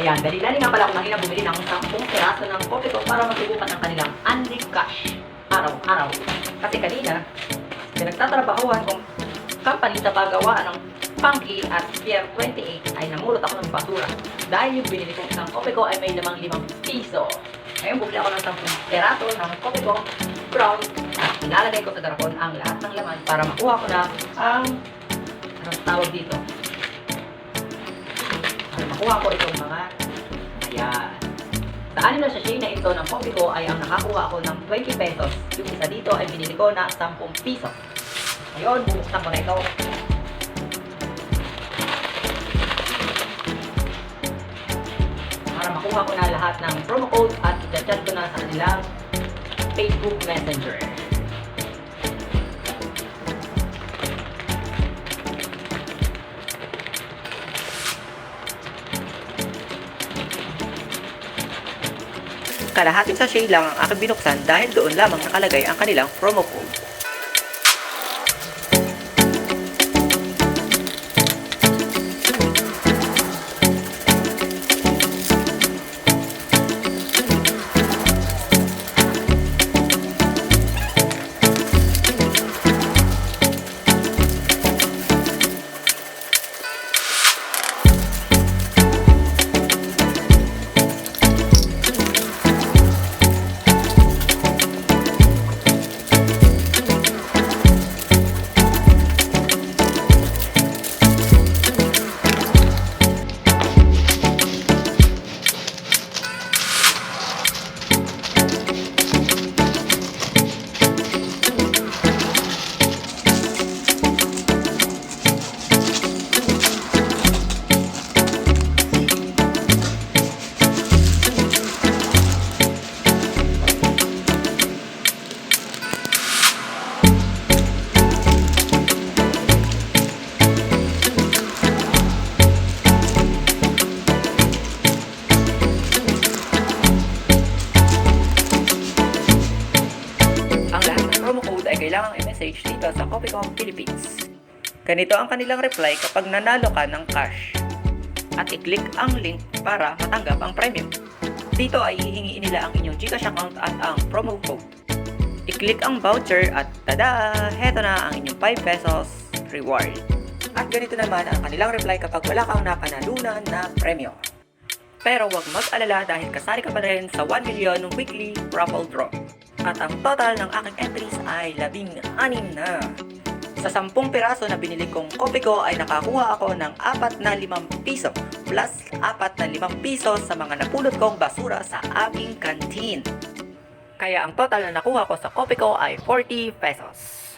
Ayan, dali-dali nga pala ako nangina bumili ng 10 peraso ng kopi ko para masubukan ang kanilang Andy Cash araw-araw. Kasi kanina, pinagtatrabahuan kong company sa paggawaan ng Funky at Pier 28 ay namulot ako ng basura. Dahil yung binili kong isang kopi ko ay may lamang 5 piso. Ngayon bumili ako ng 10 peraso ng kopi ko brown at ilalagay ko sa darapon ang lahat ng laman para makuha ko na ang anong tawag dito para makuha ko itong mga ayan sa anim na sachet na ito ng kopi ko ay ang nakakuha ako ng 20 pesos. Yung isa dito ay binili ko na 10 piso. Ngayon bubuksan ko na ito. Para makuha ko na lahat ng promo code at i-chat ko na sa kanilang Facebook Messenger. Kalahating sachet lang ang aking binuksan dahil doon lamang nakalagay ang kanilang promo code. Kailangang i-message dito sa Copycom Philippines. Ganito ang kanilang reply kapag nanalo ka ng cash. At i-click ang link para matanggap ang premium. Dito ay hihingiin nila ang inyong Gcash account at ang promo code. I-click ang voucher at tada! Heto na ang inyong 5 pesos reward. At ganito naman ang kanilang reply kapag wala kang napanalunan na premyo. Pero huwag mag-alala dahil kasali ka pa rin sa 1 million weekly raffle draw. At ang total ng aking entries ay 16 na. Sa 10 piraso na binili kong kopi ko ay nakakuha ako ng 4 na 5 piso plus 4 na 5 piso sa mga napulot kong basura sa aming canteen. Kaya ang total na nakuha ko sa kopi ko ay 40 pesos.